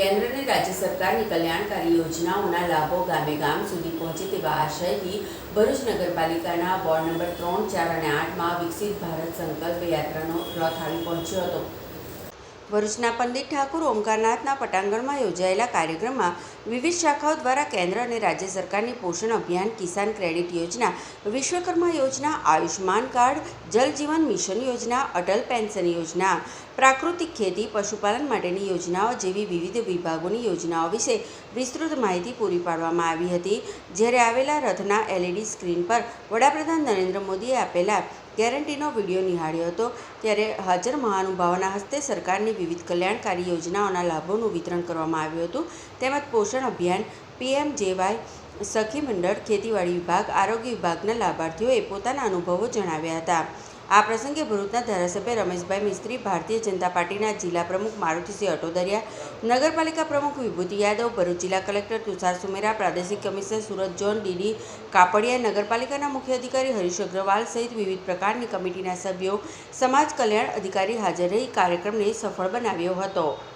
કેન્દ્ર અને રાજ્ય સરકારની કલ્યાણકારી યોજનાઓના લાભો ગામે ગામ સુધી પહોંચે તેવા આશયથી ભરૂચ નગરપાલિકાના વોર્ડ નંબર ત્રણ, ચાર અને આઠમાં વિકસિત ભારત સંકલ્પ યાત્રાનો રથ આવી પહોંચ્યો હતો. ભરૂચના પંડિત ઠાકુર, ઓમકારનાથના પટાંગણમાં યોજાયેલા કાર્યક્રમમાં વિવિધ શાખાઓ દ્વારા કેન્દ્ર અને રાજ્ય સરકારની પોષણ અભિયાન, કિસાન ક્રેડિટ યોજના, વિશ્વકર્મા યોજના આયુષ્માન કાર્ડ જલજીવન મિશન યોજના, અટલ પેન્શન યોજના, પ્રાકૃતિક ખેતી, પશુપાલન માટેની યોજનાઓ જેવી વિવિધ વિભાગોની યોજનાઓ વિશે વિસ્તૃત માહિતી પૂરી પાડવામાં આવી હતી. જ્યારે આવેલા રથના એલઈડી સ્ક્રીન પર વડાપ્રધાન નરેન્દ્ર મોદીએ આપેલા ગેરંટીનો વીડિયો નિહાળ્યો હતો ત્યારે હાજર મહાનુભાવોના હસ્તે સરકારની વિવિધ કલ્યાણકારી યોજનાઓના લાભોનું વિતરણ કરવામાં આવ્યું હતું. તેમજ પોષણ અભિયાન, પીએમજેવાય, સખી મંડળ, ખેતીવાડી વિભાગ, આરોગ્ય વિભાગના લાભાર્થીઓએ પોતાના અનુભવો જણાવ્યા હતા. આ પ્રસંગે ભરૂચના ધારાસભ્ય રમેશભાઈ મિસ્ત્રી, ભારતીય જનતા પાર્ટીના જિલ્લા પ્રમુખ મારુતિસિંહ અટોદરિયા, નગરપાલિકા પ્રમુખ વિભૂતિ યાદવ, ભરૂચ જિલ્લા કલેક્ટર તુષાર સુમેરા, પ્રાદેશિક commissioner Surat zone DD Kapadia, નગરપાલિકાના મુખ્ય અધિકારી હરીશ અગ્રવાલ સહિત વિવિધ પ્રકારની કમિટીના સભ્યો, સમાજ કલ્યાણ અધિકારી હાજર રહી કાર્યક્રમને સફળ બનાવ્યો હતો.